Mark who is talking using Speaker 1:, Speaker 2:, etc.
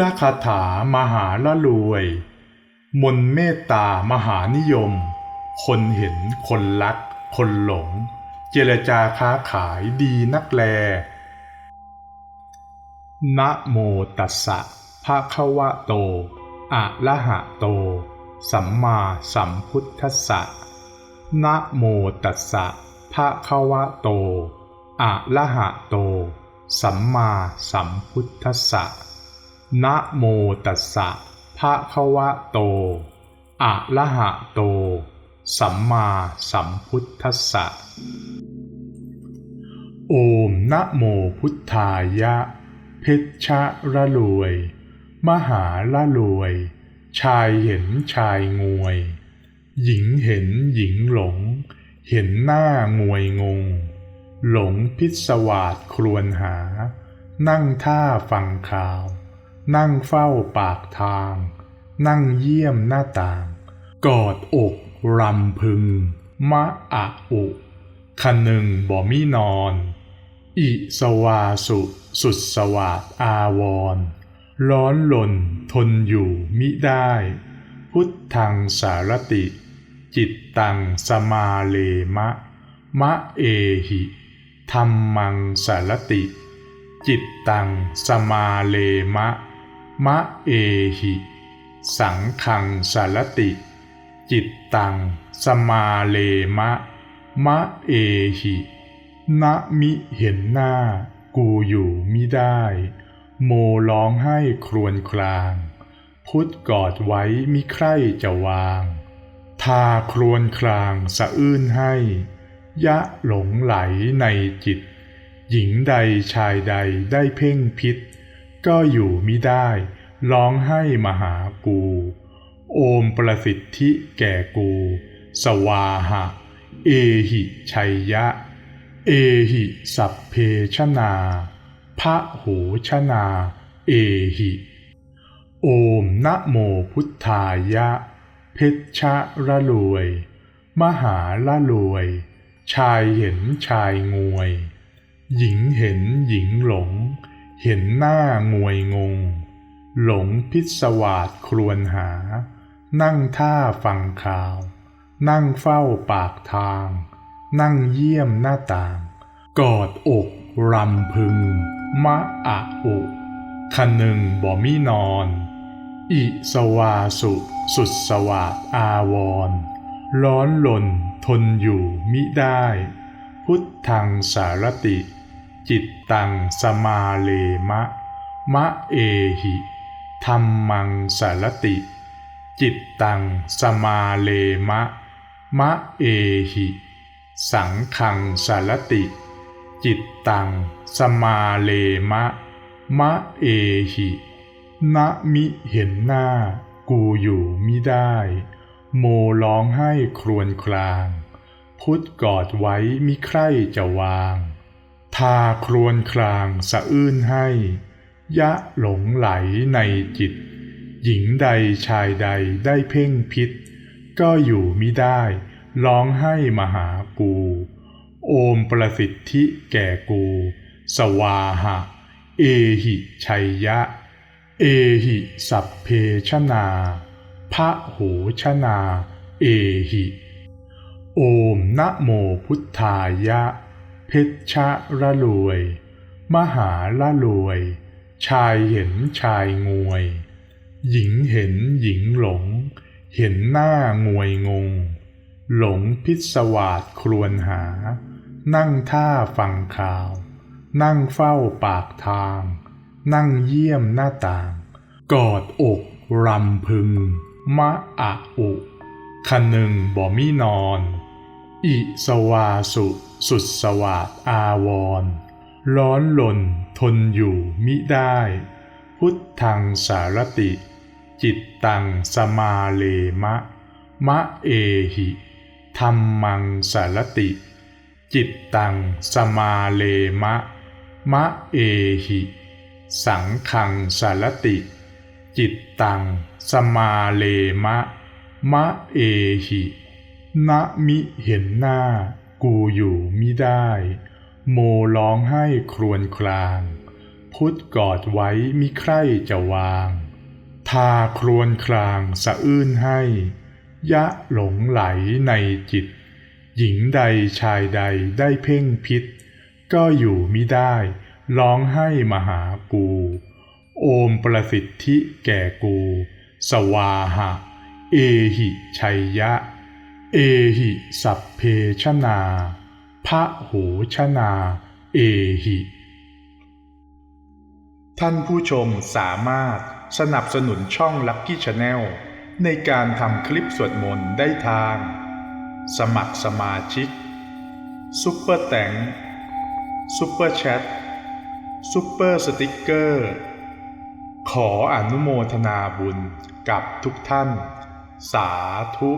Speaker 1: ระคาถามหาละรวย มนต์เมตตามหานิยม คนเห็นคนรัก คนหลง เจรจาค้าขายดีนักแล นะโมตัสสะภะคะวะโต อะระหะโต สัมมาสัมพุทธัสสะ นะโมตัสสะภะคะวะโต อะระหะโต สัมมาสัมพุทธัสสะ นะโมตัสสะภะคะวะโต อะระหะโต สัมมาสัมพุทธัสสะ โอมนะโมพุทธายะ เพชชะระรวย มหาละรวย ชายเห็นชายงวย หญิงเห็นหญิงหลง เห็นหน้างวยงง หลงพิศวาสครวนหา นั่งท่าฟังข่าว นั่งเฝ้าปากทาง นั่งเยี่ยมหน้าต่าง กอดอกรำพึง มะอะอุคันหนึ่งบ่มีนอน อิสวาสุสุดสวาดอาวร ร้อนหลนทนอยู่มิได้ พุทธังสารติ จิตตังสมาเลมะ มะเอหิธรรมังสารติ จิตตังสมาเลมะ มะเอหิ สังขังสารติ จิตตัง สมาเลมะ มะเอหินะมิเห็นหน้า กูอยู่มิได้ โมร้องให้ครวญคราง พุทธกอดไว้มิใคร่จะวาง ทาครวญครางสะอื้นให้ ยะหลงไหลในจิต หญิงใดชายใดได้เพ่งพิษ ก็อยู่มิได้ ร้องให้มาหากู โอมประสิทธิแก่กู สวาหะ เอหิชัยยะ เอหิสัพเพชนาพระโหชนา เอหิ โอมนะโมพุทธายะ เพชชะระรวย มหาละรวย ชายเห็นชายงวย หญิงเห็นหญิงหลง เห็นหน้างวยงง หลงพิศวาสครวนหา นั่งท่าฟังข่าว นั่งเฝ้าปากทาง นั่งเยี่ยมหน้าต่าง กอดอกรำพึง มะอะอุคันหนึ่งบ่มีนอน อิสวาสุสุดสวาดอาวร ร้อนหล่นทนอยู่มิได้ พุทธังสารติ จิตตังสมาเลมะ มะเอหิธรรมังสารติ จิตตังสมาเลมะ มะเอหิ สังขังสารติ จิตตังสมาเลมะ มะเอหินะมิเห็นหน้า กูอยู่มิได้ โมร้องให้ครวญคราง พุทธกอดไว้มิใคร่จะวาง ทาครวญครางสะอื้นให้ ยะหลงไหลในจิต หญิงใดชายใดได้เพ่งพิษ ก็อยู่มิได้ ร้องให้มหากู โอมประสิทธิแก่กู สวาหะ เอหิชัยยะ เอหิสัพเพชนาพระโหชนา เอหิ โอมนะโมพุทธายะ พชชะระรวย มหาละรวย ชายเห็นชายงวย หญิงเห็นหญิงหลง เห็นหน้างวยงง หลงพิศวาสครวนหา นั่งท่าฟังข่าว นั่งเฝ้าปากทาง นั่งเยี่ยมหน้าต่าง กอดอกรำพึง มะอะอุคันหนึ่งบ่มีนอน อิสวาสุ สุดสวาดอาวร ร้อนหล่นทนอยู่มิได้ พุทธังสารติ จิตตังสมาเลมะ มะเอหิธรรมังสารติ จิตตังสมาเลมะ มะเอหิ สังขังสารติ จิตตังสมาเลมะ มะเอหิ นะมิเห็นหน้า กูอยู่มิได้ โมร้องให้ครวญคราง พุทธกอดไว้มิใคร่จะวาง ทาครวนครางสะอื้นให้ ยะหลงไหลในจิต หญิงใดชายใดได้เพ่งพิษ ก็อยู่มิได้ ร้องให้มาหากู โอมประสิทธิแก่กู สวาหะ เอหิชัยยะ เอหิสัพเพชนาพระโหชนา เอหิ ท่านผู้ชมสามารถสนับสนุนช่อง Lucky Channel ในการทำคลิปสวดมนต์ได้ทาง สมัครสมาชิกซุปเปอร์แตงซุปเปอร์แชทซุปเปอร์สติกเกอร์ ขออนุโมทนาบุญกับทุกท่าน สาธุ